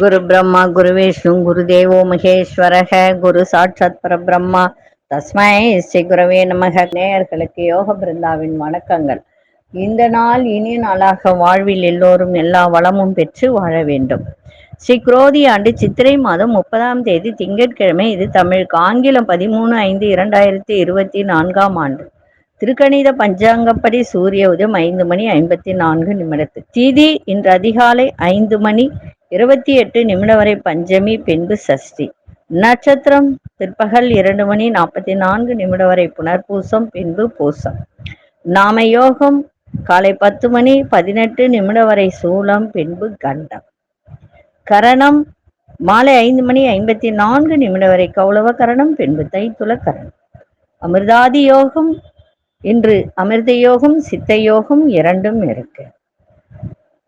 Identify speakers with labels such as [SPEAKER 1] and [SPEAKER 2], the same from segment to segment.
[SPEAKER 1] குரு பிரம்மா குரு விஷ்ணு குரு தேவோ மகேஸ்வரக குரு சாட்சாத் பரபிரம்மா. தஸ்மை ஸ்ரீ குரவே நமக. நேயர்களுக்கு யோக பிருந்தாவின் வணக்கங்கள். இந்த நாள் இனிய நாளாக வாழ்வில் எல்லோரும் எல்லா வளமும் பெற்று வாழ வேண்டும். ஸ்ரீ குரோதி ஆண்டு சித்திரை மாதம் முப்பதாம் தேதி திங்கட்கிழமை இது தமிழுக்கு ஆங்கிலம் பதிமூணு ஐந்து இரண்டாயிரத்தி இருபத்தி நான்காம் ஆண்டு. திருக்கணித பஞ்சாங்கப்படி சூரிய உதயம் ஐந்து மணி ஐம்பத்தி நான்கு நிமிடத்து தீதி இன்று அதிகாலை ஐந்து மணி இருபத்தி எட்டு நிமிடம் வரை பஞ்சமி பின்பு சஷ்டி. நட்சத்திரம் பிற்பகல் இரண்டு மணி நாற்பத்தி நான்கு நிமிடம் வரை புனர்பூசம் பின்பு பூசம். நாம யோகம் காலை பத்து மணி பதினெட்டு நிமிடம் வரை சூலம் பின்பு கண்டம். கரணம் மாலை ஐந்து மணி ஐம்பத்தி நான்கு நிமிடம் வரை கௌளவ கரணம் பின்பு தைத்துள கரணம். அமிர்தாதி யோகம் இன்று அமிர்த யோகம் சித்த யோகம் இரண்டும் இருக்கு.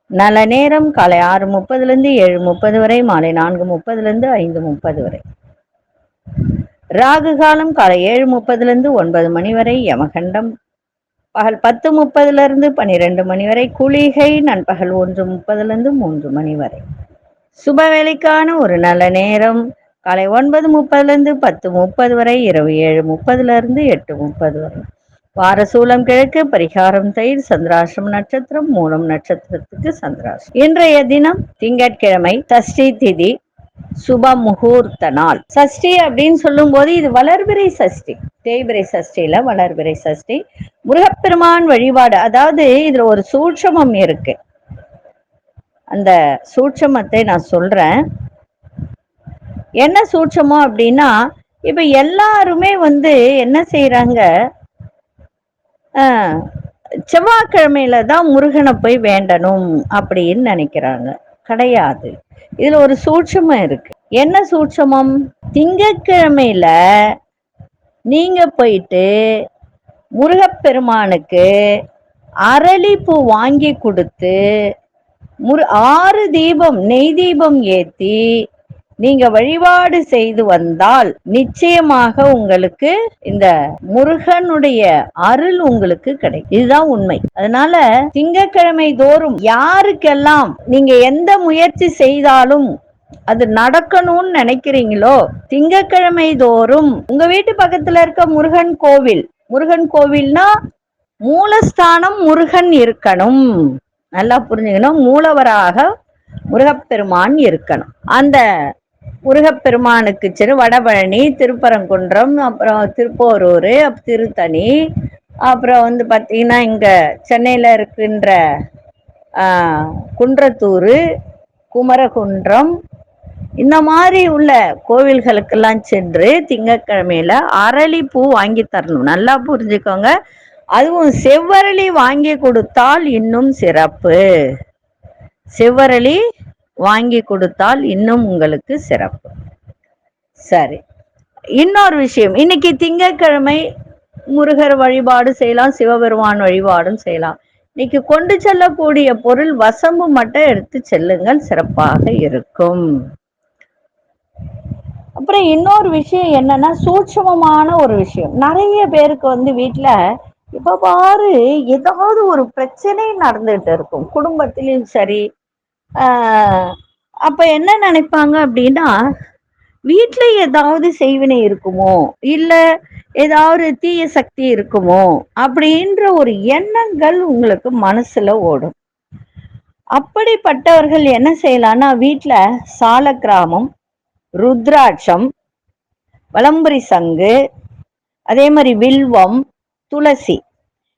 [SPEAKER 1] நல்ல நேரம் காலை ஆறு முப்பதுலேருந்து ஏழு முப்பது வரை மாலை நான்கு முப்பதுலேருந்து ஐந்து முப்பது வரை. ராகு காலம் காலை ஏழு முப்பதுலேருந்து ஒன்பது மணி வரை யமகண்டம். பகல் பத்து முப்பதுலேருந்து பன்னிரெண்டு மணி வரை குளிகை நண்பகல் ஒன்று முப்பதுலேருந்து மூன்று மணி வரை. சுப வேலைக்கான ஒரு நல்ல நேரம் காலை ஒன்பது முப்பதுலேருந்து பத்து முப்பது வரை இரவு ஏழு முப்பதுலேருந்து எட்டு முப்பது வரை. வாரசூலம் கிழக்கு பரிகாரம் தயிர் சந்திராசிரம நட்சத்திரம் மூலம் நட்சத்திரத்துக்கு சந்திராசிரம் இன்றைய தினம் திங்கட்கிழமை சஷ்டி திதி சுப முகூர்த்த நாள். சஷ்டி அப்படின்னு சொல்லும் போது இது வளர்பிறை சஷ்டி. தேய்பிறை சஷ்டியில வளர்பிறை சஷ்டி. முருகப்பெருமான் வழிபாடு அதாவது இதுல ஒரு சூட்சமம் இருக்கு. அந்த சூட்சமத்தை நான் சொல்றேன். என்ன சூட்சமம் அப்படின்னா இப்ப எல்லாருமே வந்து என்ன செய்யறாங்க செவ்வாய்க்கிழமையில தான் முருகனை போய் வேண்டணும் அப்படின்னு நினைக்கிறாங்க. கிடையாது. இதுல ஒரு சூட்சமம் இருக்கு. என்ன சூட்சமம்? திங்கக்கிழமையில நீங்க போயிட்டு முருகப்பெருமானுக்கு அரளிப்பூ வாங்கி கொடுத்து முரு ஆறு தீபம் நெய் தீபம் ஏத்தி நீங்க வழிபாடு செய்து வந்தால் நிச்சயமாக உங்களுக்கு இந்த முருகனுடைய அருள் உங்களுக்கு கிடைக்கும். இதுதான் உண்மை. அதனால திங்கக்கிழமை தோறும் யாருக்கெல்லாம் நீங்க எந்த முயற்சி செய்தாலும் அது நடக்கணும்னு நினைக்கிறீங்களோ திங்கக்கிழமை தோறும் உங்க வீட்டு பக்கத்துல இருக்க முருகன் கோவில் முருகன் கோவில்னா மூலஸ்தானம் முருகன் இருக்கணும். நல்லா புரிஞ்சுக்கணும். மூலவராக முருகப்பெருமான் இருக்கணும். அந்த முருகப்பெருமானுக்கு சிறு வடபழனி திருப்பரங்குன்றம் அப்புறம் திருப்போரூர் திருத்தணி அப்புறம் வந்து பார்த்தீங்கன்னா இங்கே சென்னையில் இருக்கின்ற குன்றத்தூர் குமரகுன்றம் இந்த மாதிரி உள்ள கோவில்களுக்கெல்லாம் சென்று திங்கக்கிழமையில அரளி பூ வாங்கி தரணும். நல்லா புரிஞ்சுக்கோங்க. அதுவும் செவ்வரளி வாங்கி கொடுத்தால் இன்னும் சிறப்பு. செவ்வரளி வாங்கி கொடுத்தால் இன்னும் உங்களுக்கு சிறப்பு. சரி. இன்னொரு விஷயம். இன்னைக்கு திங்கட்கிழமை முருகர் வழிபாடு செய்யலாம் சிவபெருமான் வழிபாடும் செய்யலாம். இன்னைக்கு கொண்டு செல்லக்கூடிய பொருள் வசம்பு மட்டும் எடுத்து செல்லுங்கள் சிறப்பாக இருக்கும். அப்புறம் இன்னொரு விஷயம் என்னன்னா சூட்சமமான ஒரு விஷயம். நிறைய பேருக்கு வந்து வீட்டுல இப்ப பாரு ஏதாவது ஒரு பிரச்சனை நடந்துட்டு இருக்கும். குடும்பத்திலயும் சரி அப்ப என்ன நினைப்பாங்க அப்படின்னா வீட்டுல ஏதாவது செய்வினை இருக்குமோ இல்ல ஏதாவது தீய சக்தி இருக்குமோ அப்படின்ற ஒரு எண்ணங்கள் உங்களுக்கு மனசுல ஓடும். அப்படிப்பட்டவர்கள் என்ன செய்யலாம்னா வீட்டுல சால கிராமம் ருத்ராட்சம் வலம்புரி சங்கு அதே மாதிரி வில்வம் துளசி.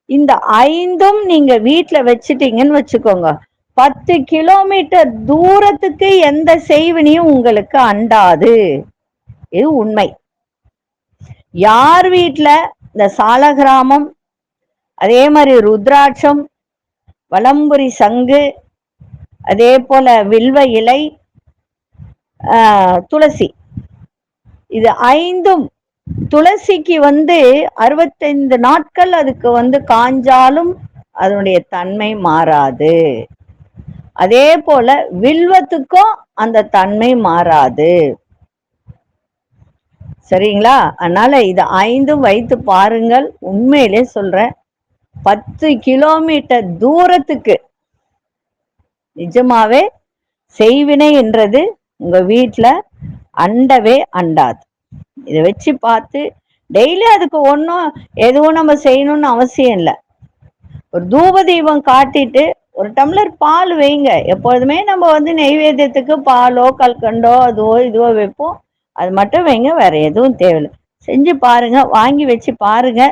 [SPEAKER 1] இந்த ஐந்தும் நீங்க வீட்டில் வச்சுட்டீங்கன்னு வச்சுக்கோங்க. பத்து கிலோமீட்டர் தூரத்துக்கு எந்த செய்வினியும் உங்களுக்கு அண்டாது. இது உண்மை. யார் வீட்டில் இந்த சாலகிராமம் அதே மாதிரி ருத்ராட்சம் வலம்புரி சங்கு அதே போல வில்வ இலை துளசி. இது ஐந்தும் துளசிக்கு வந்து அறுபத்தைந்து நாட்கள் அதுக்கு வந்து காஞ்சாலும் அதனுடைய தன்மை மாறாது. அதே போல வில்வத்துக்கும் அந்த தன்மை மாறாது. சரிங்களா? அதனால இது ஐந்தும் வைத்து பாருங்கள். உண்மையிலே சொல்றேன். பத்து கிலோமீட்டர் தூரத்துக்கு நிஜமாவே செய்வினை என்றது உங்க வீட்டுல அண்டவே அண்டாது. இதை வச்சு பார்த்து டெய்லி அதுக்கு ஒன்றும் எதுவும் நம்ம செய்யணும்னு அவசியம் இல்லை. ஒரு தூப தீபம் காட்டிட்டு ஒரு டம்ளர் பால் வைங்க. எப்பொழுதுமே நம்ம வந்து நெய்வேத்தியத்துக்கு பாலோ கல்கண்டோ அதுவோ இதுவோ வைப்போம். அது மட்டும் வைங்க வேற எதுவும் தேவையில்லை. செஞ்சு பாருங்க வாங்கி வச்சு பாருங்க.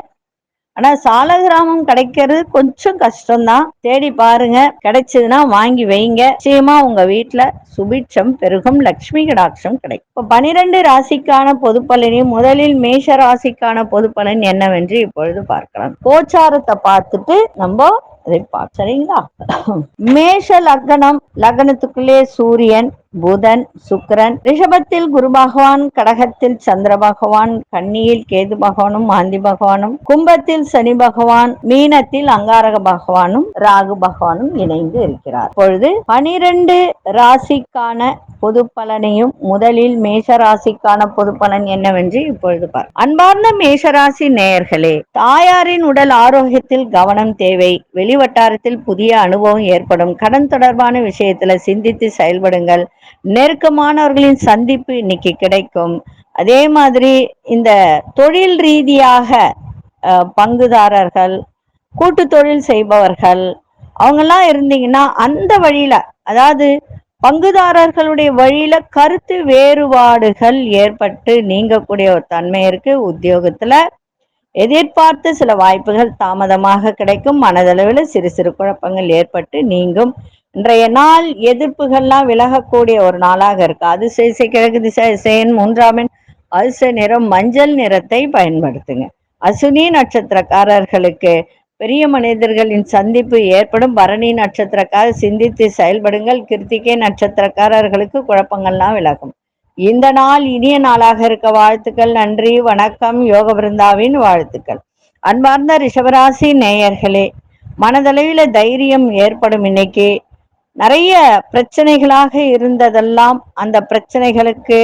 [SPEAKER 1] ஆனா சாலகிராமம் கிடைக்கிறது கொஞ்சம் கஷ்டம்தான். தேடி பாருங்க கிடைச்சதுன்னா வாங்கி வைங்க. நிச்சயமா உங்க வீட்டுல சுபிட்சம் பெருகும் லக்ஷ்மி கடாட்சம் கிடைக்கும். இப்ப பனிரெண்டு ராசிக்கான பொது பலனையும் முதலில் மேஷ ராசிக்கான பொது பலன் என்னவென்று இப்பொழுது பார்க்கலாம். கோச்சாரத்தை பார்த்துட்டு நம்ம அதை பார்க்க சரிங்களா மேஷ லக்னம் லக்னத்துக்குள்ளே சூரியன் புதன் சுக்கரன் ரிஷபத்தில் குரு பகவான் கடகத்தில் சந்திர பகவான் கன்னியில் கேது பகவானும் மாந்தி பகவானும் கும்பத்தில் சனி பகவான் மீனத்தில் அங்காரக பகவானும் ராகு பகவானும் இணைந்து இருக்கிறார். இப்பொழுது பனிரெண்டு ராசிக்கான பொது பலனையும் முதலில் மேஷ ராசிக்கான பொது பலன் என்னவென்று இப்பொழுது பார். அன்பார்ந்த மேஷராசி நேயர்களே தாயாரின் உடல் ஆரோக்கியத்தில் கவனம் தேவை. வெளிவட்டாரத்தில் புதிய அனுபவம் ஏற்படும். கடன் தொடர்பான விஷயத்துல சிந்தித்து செயல்படுங்கள். நெருக்கமானவர்களின் சந்திப்பு இன்னைக்கு கிடைக்கும். அதே மாதிரி இந்த தொழில் ரீதியாக பங்குதாரர்கள் கூட்டு தொழில் செய்பவர்கள் அவங்கெல்லாம் இருந்தீங்கன்னா அந்த வழியில அதாவது பங்குதாரர்களுடைய வழியில கருத்து வேறுபாடுகள் ஏற்பட்டு நீங்கக்கூடிய ஒரு தன்மை இருக்கு. உத்தியோகத்துல எதிர்பார்த்த சில வாய்ப்புகள் தாமதமாக கிடைக்கும். மனதளவில் சிறு சிறு குழப்பங்கள் ஏற்பட்டு நீங்கும். இன்றைய நாள் எதிர்ப்புகள்லாம் விலகக்கூடிய ஒரு நாளாக இருக்கு. அது திசை கிழக்கு திசை திசையன் மூன்றாம் அரிச நிறம் மஞ்சள் நிறத்தை பயன்படுத்துங்க. அசுனி நட்சத்திரக்காரர்களுக்கு பெரிய மனிதர்களின் சந்திப்பு ஏற்படும். பரணி நட்சத்திரக்கார சிந்தித்து செயல்படுங்கள். கிருத்திகை நட்சத்திரக்காரர்களுக்கு குழப்பங்கள்லாம் விலகும். இந்த நாள் இனிய நாளாக இருக்க வாழ்த்துக்கள். நன்றி வணக்கம். யோக பிருந்தாவின் வாழ்த்துக்கள். அன்பார்ந்த ரிஷபராசி நேயர்களே மனதளவில் தைரியம் ஏற்படும் இன்னைக்கு நிறைய பிரச்சனைகளாக இருந்ததெல்லாம் அந்த பிரச்சனைகளுக்கு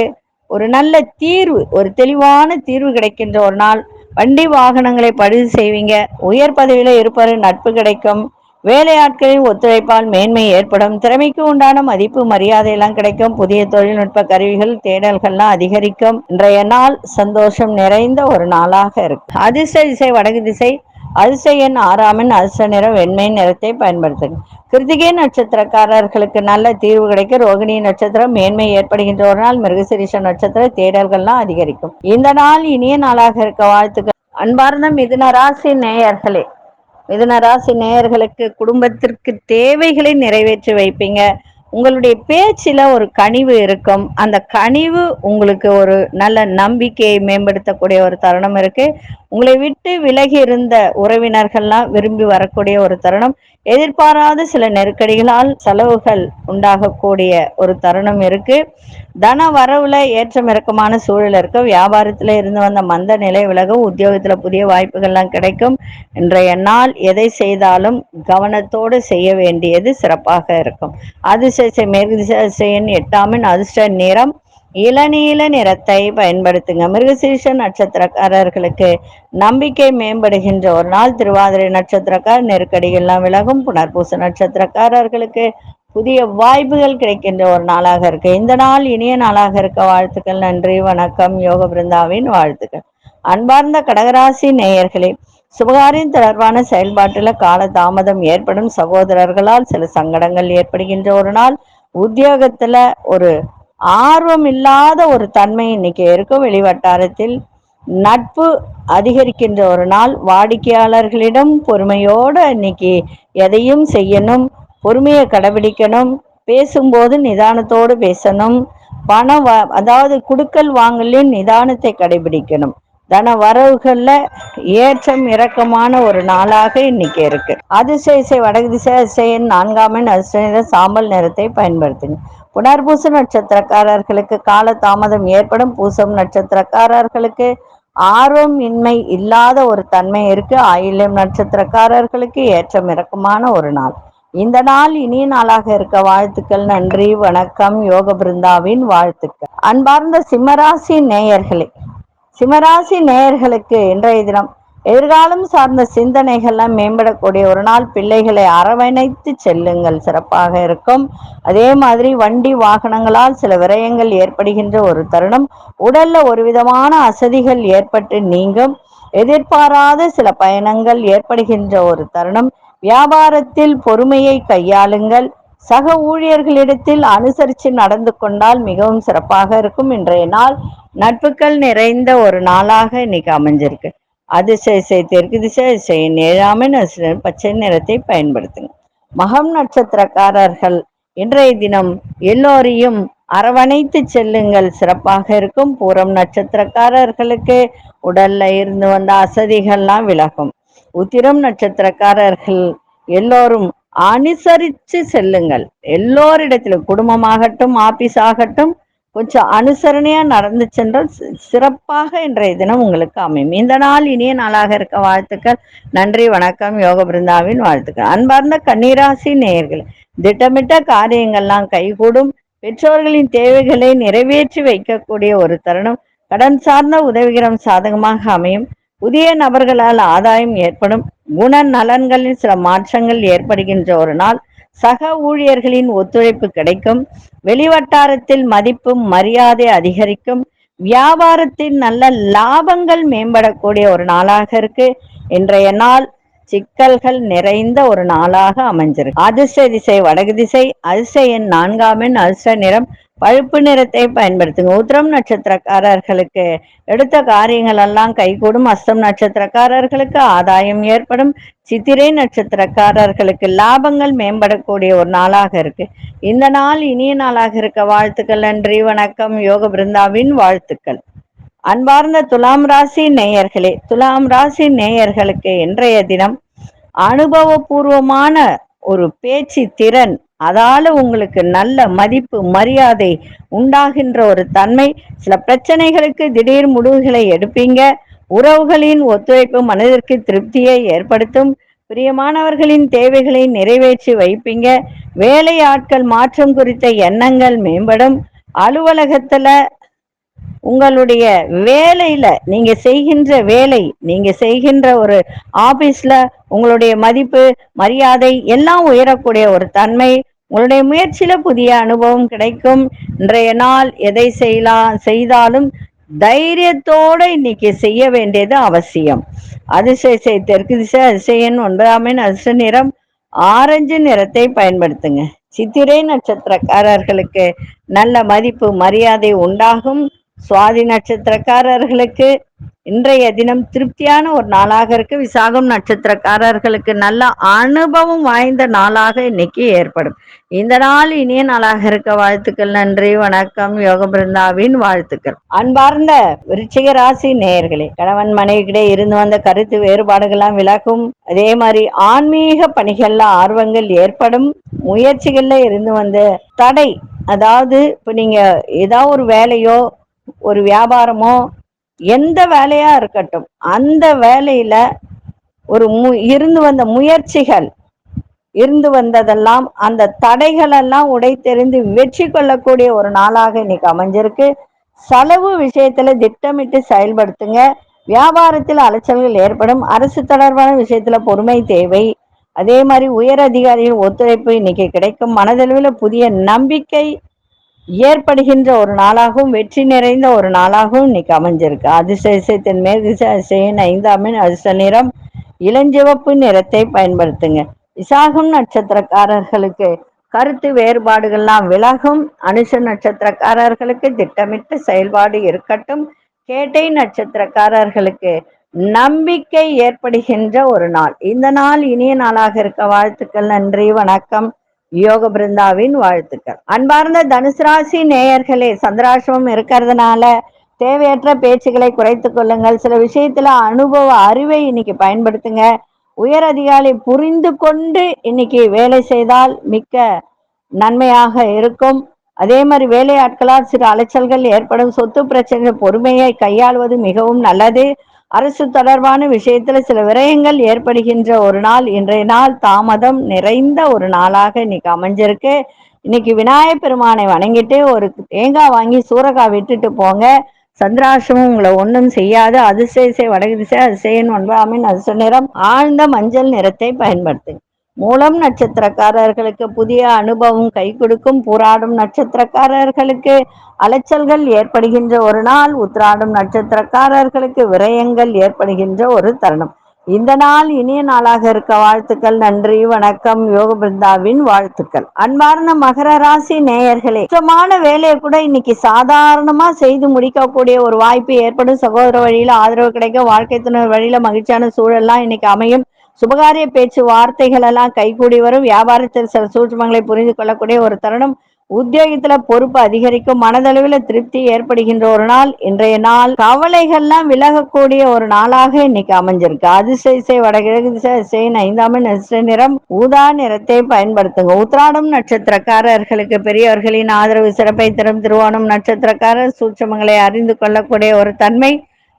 [SPEAKER 1] ஒரு நல்ல தீர்வு ஒரு தெளிவான தீர்வு கிடைக்கின்ற ஒரு நாள். வண்டி வாகனங்களை பதிவு செய்வீங்க. உயர் பதவியில இருப்பவர் நட்பு கிடைக்கும். வேலையாட்களின் ஒத்துழைப்பால் மேன்மை ஏற்படும். திறமைக்கு உண்டான மதிப்பு மரியாதை எல்லாம் கிடைக்கும். புதிய தொழில்நுட்ப கருவிகள் தேடல்கள்லாம் அதிகரிக்கும். இன்றைய நாள் சந்தோஷம் நிறைந்த ஒரு நாளாக இருக்கும் அதிர்ஷ்ட திசை வடக்கு திசை அதிர்ஷ்ட எண் ஆறாமன் அதிர்ஷ்ட நிறம் வெண்மை நிறத்தை பயன்படுத்துங்க. கிருத்திகை நட்சத்திரக்காரர்களுக்கு நல்ல தீர்வு கிடைக்க ரோகிணி நட்சத்திரம் மேன்மை ஏற்படுகின்ற ஒரு நாள். மிருகசிரீஷ நட்சத்திர தேடல்கள்லாம் அதிகரிக்கும். இந்த நாள் இனிய நாளாக இருக்க வாழ்த்துக்கள். அன்பார்ந்த மிதுன ராசி நேயர்களே மிதுன ராசி நேயர்களுக்கு குடும்பத்திற்கு தேவைகளை நிறைவேற்றி வைப்பீங்க. உங்களுடைய பேச்சில் ஒரு கனிவு இருக்கும். அந்த கனிவு உங்களுக்கு ஒரு நல்ல நம்பிக்கையை மேம்படுத்தக்கூடிய ஒரு தருணம் இருக்கு. உங்களை விட்டு விலகி இருந்த உறவினர்கள்லாம் விரும்பி வரக்கூடிய ஒரு தருணம். எதிர்பாராத சில நெருக்கடிகளால் செலவுகள் உண்டாகக்கூடிய ஒரு தருணம் இருக்கு. தன வரவுல ஏற்றம் இறக்கமான சூழல் இருக்க வியாபாரத்துல இருந்து வந்த மந்த நிலை விலகும் உத்தியோகத்துல புதிய வாய்ப்புகள்லாம் கிடைக்கும். இன்றைய நாள் எதை செய்தாலும் கவனத்தோடு செய்ய வேண்டியது சிறப்பாக இருக்கும். அதிசய மேற்கு திசையின் எட்டாமின் அதிர்ஷ்ட நிறம் இளநீல நிறத்தை பயன்படுத்துங்க. மிருகசீர்ஷ நட்சத்திரக்காரர்களுக்கு நம்பிக்கை மேம்படுகின்ற ஒரு நாள். திருவாதிரை நட்சத்திரக்கார் நெருக்கடிகள்லாம் விலகும். புனர்பூச நட்சத்திரக்காரர்களுக்கு புதிய வாய்ப்புகள் கிடைக்கின்ற ஒரு நாளாக இருக்கு. இந்த நாள் இனிய நாளாக இருக்க வாழ்த்துக்கள் நன்றி வணக்கம் யோக பிருந்தாவின் வாழ்த்துக்கள். அன்பார்ந்த கடகராசி நேயர்களே சுபகாரின் தொடர்பான செயல்பாட்டில் கால தாமதம் ஏற்படும் சகோதரர்களால் சில சங்கடங்கள் ஏற்படுகின்ற ஒரு நாள். உத்தியோகத்துல ஒரு ஆர்வம் இல்லாத ஒரு தன்மை இன்னைக்கு இருக்கும் வெளிவட்டாரத்தில் நட்பு அதிகரிக்கின்ற ஒரு நாள். வாடிக்கையாளர்களிடம் பொறுமையோடு இன்னைக்கு எதையும் செய்யணும் பொறுமையை கடைபிடிக்கணும். பேசும்போது நிதானத்தோடு பேசணும். பணம் வ அதாவது குடுக்கல் வாங்கலின் நிதானத்தை கடைபிடிக்கணும். தன வரவுகளில் ஏற்றம் இறக்கமான ஒரு நாளாக இன்னைக்கு இருக்கு. அதிசய வடகு திசை அதிசயன் நான்காம் எண் அதிசய சாம்பல் நிறத்தை பயன்படுத்துங்க புனர்பூச நட்சத்திரக்காரர்களுக்கு கால தாமதம் ஏற்படும். பூசம் நட்சத்திரக்காரர்களுக்கு ஆர்வம் இன்மை இல்லாத ஒரு தன்மை இருக்கு. ஆயிலம் நட்சத்திரக்காரர்களுக்கு ஏற்றம் இறக்கமான ஒரு நாள். இந்த நாள் இனிய நாளாக இருக்க வாழ்த்துக்கள் நன்றி வணக்கம் யோக பிருந்தாவின் வாழ்த்துக்கள். அன்பார்ந்த சிம்மராசி நேயர்களே சிம்மராசி நேயர்களுக்கு இன்றைய தினம் எதிர்காலம் சார்ந்த சிந்தனைகள்லாம் மேம்படக்கூடிய ஒரு நாள். பிள்ளைகளை அரவணைத்து செல்லுங்கள் சிறப்பாக இருக்கும். அதே மாதிரி வண்டி வாகனங்களால் சில விரயங்கள் ஏற்படுகின்ற ஒரு தருணம். உடல்ல ஒரு விதமான அசதிகள் ஏற்பட்டு நீங்கும். எதிர்பாராத சில பயணங்கள் ஏற்படுகின்ற ஒரு தருணம். வியாபாரத்தில் பொறுமையை கையாளுங்கள். சக ஊழியர்களிடத்தில் அனுசரித்து நடந்து கொண்டால் மிகவும் சிறப்பாக இருக்கும். இன்றைய நாள் நட்புகள் நிறைந்த ஒரு நாளாக இன்னைக்கு அமைஞ்சிருக்கு. அதிசய தெற்கு திசை அதிசய நேழாமை பச்சை நிறத்தை பயன்படுத்துங்க மகம் நட்சத்திரக்காரர்கள் இன்றைய தினம் எல்லோரையும் அரவணைத்து செல்லுங்கள். சிறப்பாக இருக்கும். பூரம் நட்சத்திரக்காரர்களுக்கு உடல்ல இருந்து வந்த அசதிகள்லாம் விலகும். உத்திரம் நட்சத்திரக்காரர்கள் எல்லோரும் அனுசரித்து செல்லுங்கள். எல்லோரிடத்திலும் குடும்பமாகட்டும் ஆபீஸ் ஆகட்டும் கொஞ்சம் அனுசரணையா நடந்து சென்றால் சிறப்பாக இன்றைய தினம் உங்களுக்கு அமையும். இந்த நாள் இனிய நாளாக இருக்க வாழ்த்துக்கள். நன்றி வணக்கம். யோக பிருந்தாவின் வாழ்த்துக்கள். அன்பார்ந்த கன்னிராசி நேயர்கள் திட்டமிட்ட காரியங்கள்லாம் கைகூடும். பெற்றோர்களின் தேவைகளை நிறைவேற்றி வைக்கக்கூடிய ஒரு தருணம். கடன் சார்ந்த உதவிகரம் சாதகமாக அமையும். புதிய நபர்களால் ஆதாயம் ஏற்படும் குண நலன்களில் சில மாற்றங்கள் ஏற்படுகின்ற ஒரு நாள் சக ஊழியர்களின் ஒத்துழைப்பு கிடைக்கும் வெளிவட்டாரத்தில் மதிப்பும் மரியாதை அதிகரிக்கும் வியாபாரத்தில் நல்ல லாபங்கள் மேம்படக்கூடிய ஒரு நாளாக இருக்கு. இன்றைய நாள் சிக்கல்கள் நிறைந்த ஒரு நாளாக அமைஞ்சிருக்கு. அதிர்ஷ்ட திசை வடகு திசை அதிர்ஷ்ட எண் நான்காம் எண் அதிர்ஷ்ட நிறம் பழுப்பு நிறத்தை பயன்படுத்துங்க. உத்திரம் நட்சத்திரக்காரர்களுக்கு எடுத்த காரியங்கள் எல்லாம் கைகூடும். அஸ்தம் நட்சத்திரக்காரர்களுக்கு ஆதாயம் ஏற்படும். சித்திரை நட்சத்திரக்காரர்களுக்கு லாபங்கள் மேம்படக்கூடிய ஒரு நாளாக இருக்கு. இந்த நாள் இனிய நாளாக இருக்க வாழ்த்துக்கள் நன்றி வணக்கம். யோக பிருந்தாவின் வாழ்த்துக்கள். அன்பார்ந்த துலாம் ராசி நேயர்களே துலாம் ராசி நேயர்களுக்கு இன்றைய தினம் அனுபவபூர்வமான ஒரு பேச்சு திறன் அதால உங்களுக்கு நல்ல மதிப்பு மரியாதை உண்டாகின்ற ஒரு தன்மை. சில பிரச்சனைகளுக்கு திடீர் முடிவுகளை எடுப்பீங்க. உறவுகளின் ஒத்துழைப்பு மனதிற்கு திருப்தியை ஏற்படுத்தும். பிரியமானவர்களின் தேவைகளை நிறைவேற்றி வைப்பீங்க. வேலை ஆட்கள் மாற்றம் குறித்த எண்ணங்கள் மேம்படும். அலுவலகத்துல உங்களுடைய வேலையில நீங்க செய்கின்ற வேலை நீங்க செய்கின்ற ஒரு ஆபீஸ்ல உங்களுடைய மதிப்பு மரியாதை எல்லாம் உயரக்கூடிய ஒரு தன்மை. உங்களுடைய முயற்சியில புதிய அனுபவம் கிடைக்கும். இன்றைய நாள் எதை செய்யலாம் செய்தாலும் தைரியத்தோட இன்னைக்கு செய்ய வேண்டியது அவசியம். அதிசய தெற்கு திசை அதிசயன் ஒன்பதாம் அதிர்ஷ்ட நிறம். ஆரஞ்சு நிறத்தை பயன்படுத்துங்க. சித்திரை நட்சத்திரக்காரர்களுக்கு நல்ல மதிப்பு மரியாதை உண்டாகும். சுவாதி நட்சத்திரக்காரர்களுக்கு இன்றைய தினம் திருப்தியான ஒரு நாளாக இருக்கு. விசாகம் நட்சத்திரக்காரர்களுக்கு நல்ல அனுபவம் வாய்ந்த நாளாக இன்னைக்கு ஏற்படும். இந்த நாள் இனிய நாளாக இருக்க வாழ்த்துக்கள் நன்றி வணக்கம் யோக பிருந்தாவின் வாழ்த்துக்கள். அன்பார்ந்த விருச்சிக ராசி நேயர்களே கணவன் மனைவிக்கிட்டே இருந்து வந்த கருத்து வேறுபாடுகள்லாம் விலகும் அதே மாதிரி ஆன்மீக பணிகள்ல ஆர்வங்கள் ஏற்படும். முயற்சிகள்ல இருந்து வந்த தடை அதாவது இப்ப நீங்க ஏதாவது ஒரு வேலையோ ஒரு வியாபாரமோ எந்த வேலையா இருக்கட்டும் அந்த வேலையில ஒரு மு இருந்து வந்த முயற்சிகள் இருந்து வந்ததெல்லாம் அந்த தடைகள் எல்லாம் உடைத்தெறிந்து வெற்றி கொள்ளக்கூடிய ஒரு நாளாக இன்னைக்கு அமைஞ்சிருக்கு. செலவு விஷயத்துல திட்டமிட்டு செயல்படுத்துங்க. வியாபாரத்தில் அலைச்சல்கள் ஏற்படும். அரசு தொடர்பான விஷயத்துல பொறுமை தேவை. அதே மாதிரி உயர் அதிகாரிகள் ஒத்துழைப்பு இன்னைக்கு கிடைக்கும். மனதளவில் புதிய நம்பிக்கை ஏற்படுகின்ற ஒரு நாளாகவும் வெற்றி நிறைந்த ஒரு நாளாகவும் இன்னைக்கு அமைஞ்சிருக்கு. அதிசயத்தின் மேற்திசை அதிசயின் ஐந்தாமின் அதிர்ஷ்ட நிறம் இளஞ்சிவப்பு நிறத்தை பயன்படுத்துங்க. விசாகம் நட்சத்திரக்காரர்களுக்கு கருத்து வேறுபாடுகள்லாம் விலகும். அனுஷ நட்சத்திரக்காரர்களுக்கு திட்டமிட்ட செயல்பாடு இருக்கட்டும். கேட்டை நட்சத்திரக்காரர்களுக்கு நம்பிக்கை ஏற்படுகின்ற ஒரு நாள். இந்த நாள் இனிய நாளாக இருக்க வாழ்த்துக்கள் நன்றி வணக்கம். யோக பிருந்தாவின் வாழ்த்துக்கள். அன்பார்ந்த தனுசு ராசி நேயர்களே சந்திராசிரமம் இருக்கிறதுனால தேவையற்ற பேச்சுகளை குறைத்து கொள்ளுங்கள். சில விஷயத்துல அனுபவ அறிவை இன்னைக்கு பயன்படுத்துங்க. உயர் அதிகாரி புரிந்து கொண்டு இன்னைக்கு வேலை செய்தால் மிக்க நன்மையாக இருக்கும். அதே மாதிரி வேலையாட்களால் சில அலைச்சல்கள் ஏற்படும். சொத்து பிரச்சனைகள் பொறுமையை கையாளுவது மிகவும் நல்லது. அரசு தொடர்பான விஷயத்துல சில விரயங்கள் ஏற்படுகின்ற ஒரு நாள். இன்றைய நாள் தாமதம் நிறைந்த ஒரு நாளாக இன்னைக்கு அமைஞ்சிருக்கு. இன்னைக்கு விநாயகப் பெருமானை வணங்கிட்டு ஒரு தேங்காய் வாங்கி சூறக்காய் விட்டுட்டு போங்க. சந்திராசிரமம் உங்களை ஒன்றும் செய்யாது. அதிசய வடகு திசை அதிசயன் ஒன்பதாமின் அதிர்ஷ்ட நிறம் ஆழ்ந்த மஞ்சள் நிறத்தை பயன்படுத்துங்க. மூலம் நட்சத்திரக்காரர்களுக்கு புதிய அனுபவம் கை கொடுக்கும் போராடும் நட்சத்திரக்காரர்களுக்கு அலைச்சல்கள் ஏற்படுகின்ற ஒரு நாள் உத்ராடும் நட்சத்திரக்காரர்களுக்கு விரயங்கள் ஏற்படுகின்ற ஒரு தருணம். இந்த நாள் இனிய நாளாக இருக்க வாழ்த்துக்கள் நன்றி வணக்கம் யோக பிருந்தாவின் வாழ்த்துக்கள். அன்பார்ந்த மகர ராசி நேயர்களே சுத்தமான வேலையை கூட இன்னைக்கு சாதாரணமா செய்து முடிக்கக்கூடிய ஒரு வாய்ப்பு ஏற்படும். சகோதர வழியில ஆதரவு கிடைக்க வாழ்க்கை துணை வழியில மகிழ்ச்சியான சூழல்லாம் இன்னைக்கு அமையும். சுபகாரிய பேச்சு வார்த்தைகள் எல்லாம் கைகூடி வரும். வியாபாரத்தில் சில சூட்சமங்களை புரிந்து கொள்ளக்கூடிய ஒரு தருணம். உத்தியோகத்துல பொறுப்பு அதிகரிக்கும். மனதளவில் திருப்தி ஏற்படுகின்ற ஒரு நாள். இன்றைய நாள் கவலைகள்லாம் விலகக்கூடிய ஒரு நாளாக இன்னைக்கு அமைஞ்சிருக்கு. அதிசய வடகிழக்கு திசை திசையின் ஐந்தாம் நட்சத்திர நிறம். ஊதா நிறத்தை பயன்படுத்துங்க. உத்ராடம் நட்சத்திரக்காரர்களுக்கு பெரியவர்களின் ஆதரவு சிறப்பை தரும் திருவோணம் நட்சத்திரக்காரர் சூட்சமங்களை அறிந்து கொள்ளக்கூடிய ஒரு தன்மை.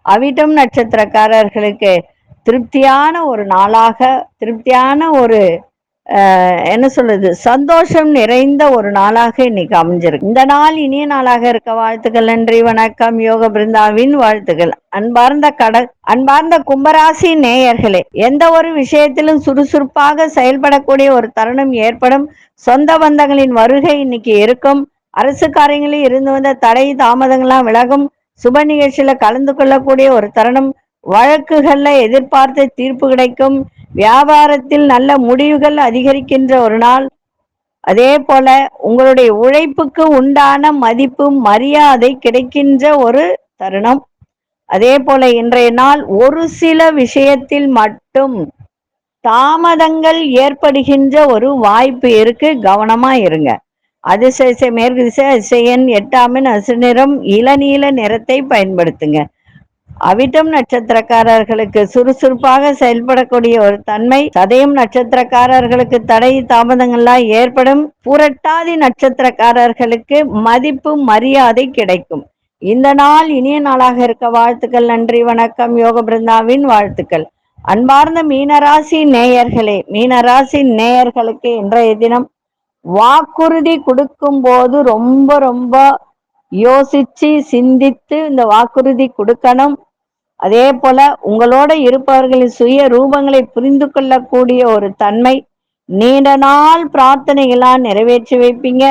[SPEAKER 1] அவிட்டம் நட்சத்திரக்காரர்களுக்கு திருப்தியான ஒரு நாளாக திருப்தியான ஒரு என்ன சொல்றது சந்தோஷம் நிறைந்த ஒரு நாளாக இன்னைக்கு அமைஞ்சிருக்கு. இந்த நாள் இனிய நாளாக இருக்க வாழ்த்துக்கள் நன்றி வணக்கம். யோக பிருந்தாவின் வாழ்த்துக்கள். அன்பார்ந்த கட அன்பார்ந்த கும்பராசி நேயர்களே எந்த ஒரு விஷயத்திலும் சுறுசுறுப்பாக செயல்படக்கூடிய ஒரு தருணம் ஏற்படும். சொந்த பந்தங்களின் வருகை இன்னைக்கு இருக்கும். அரசு காரியங்களில் இருந்து வந்த தடை தாமதங்கள்லாம் விலகும். சுப நிகழ்ச்சியில கலந்து கொள்ளக்கூடிய ஒரு தருணம். வழக்குகள்ல எதிர்பார்த்த தீர்ப்பு கிடைக்கும். வியாபாரத்தில் நல்ல முடிவுகள் அதிகரிக்கின்ற ஒரு நாள். அதே போல உங்களுடைய உழைப்புக்கு உண்டான மதிப்பு மரியாதை கிடைக்கின்ற ஒரு தருணம். அதே போல இன்றைய நாள் ஒரு சில விஷயத்தில் மட்டும் தாமதங்கள் ஏற்படுகின்ற ஒரு வாய்ப்பு இருக்கு. கவனமா இருங்க. அதிசய மேற்கு திசை அதிசயன் எட்டாமின் அசுநிறம் இளநீல நிறத்தை பயன்படுத்துங்க. அவிட்டம் நட்சத்திரக்காரர்களுக்கு சுறுசுறுப்பாக செயல்படக்கூடிய ஒரு தன்மை சதயம் நட்சத்திரக்காரர்களுக்கு தடை தாமதங்கள்லாம் ஏற்படும் புரட்டாதி நட்சத்திரக்காரர்களுக்கு மதிப்பு மரியாதை கிடைக்கும். இந்த நாள் இனிய நாளாக இருக்க வாழ்த்துக்கள் நன்றி வணக்கம். யோக பிருந்தாவின் வாழ்த்துக்கள். அன்பார்ந்த மீனராசி நேயர்களே மீனராசி நேயர்களுக்கு இன்றைய தினம் வாக்குறுதி கொடுக்கும் போது ரொம்ப ரொம்ப யோசிச்சு சிந்தித்து இந்த வாக்குறுதி கொடுக்கணும். அதே போல உங்களோட இருப்பவர்களின் சுய ரூபங்களை புரிந்து கொள்ளக்கூடிய ஒரு தன்மை. நீண்ட நாள் பிரார்த்தனைகளாக நிறைவேற்றி வைப்பீங்க.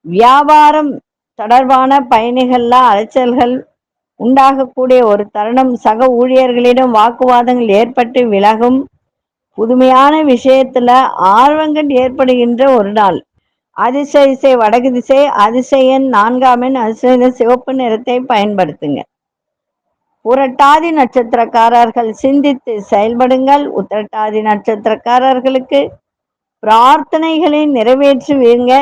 [SPEAKER 1] வியாபாரம் தொடர்பான பயணிகள்லாம் அலைச்சல்கள் உண்டாகக்கூடிய ஒரு தருணம். சக ஊழியர்களிடம் வாக்குவாதங்கள் ஏற்பட்டு விலகும். புதுமையான விஷயத்துல ஆர்வங்கள் ஏற்படுகின்ற ஒரு நாள். அதிசய இசை வடக்கு திசை அதிசயன் நான்காமின் அதிசய சிவப்பு நிறத்தை பயன்படுத்துங்க. புரட்டாதி நட்சத்திரக்காரர்கள் சிந்தித்து செயல்படுங்கள். உத்திரட்டாதி நட்சத்திரக்காரர்களுக்கு பிரார்த்தனைகளை நிறைவேற்றுவீங்க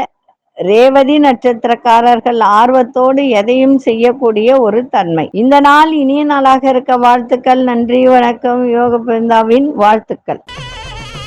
[SPEAKER 1] ரேவதி நட்சத்திரக்காரர்கள் ஆர்வத்தோடு எதையும் செய்யக்கூடிய ஒரு தன்மை. இந்த நாள் இனிய நாளாக இருக்க வாழ்த்துக்கள். நன்றி வணக்கம். யோக பிருந்தாவின் வாழ்த்துக்கள்.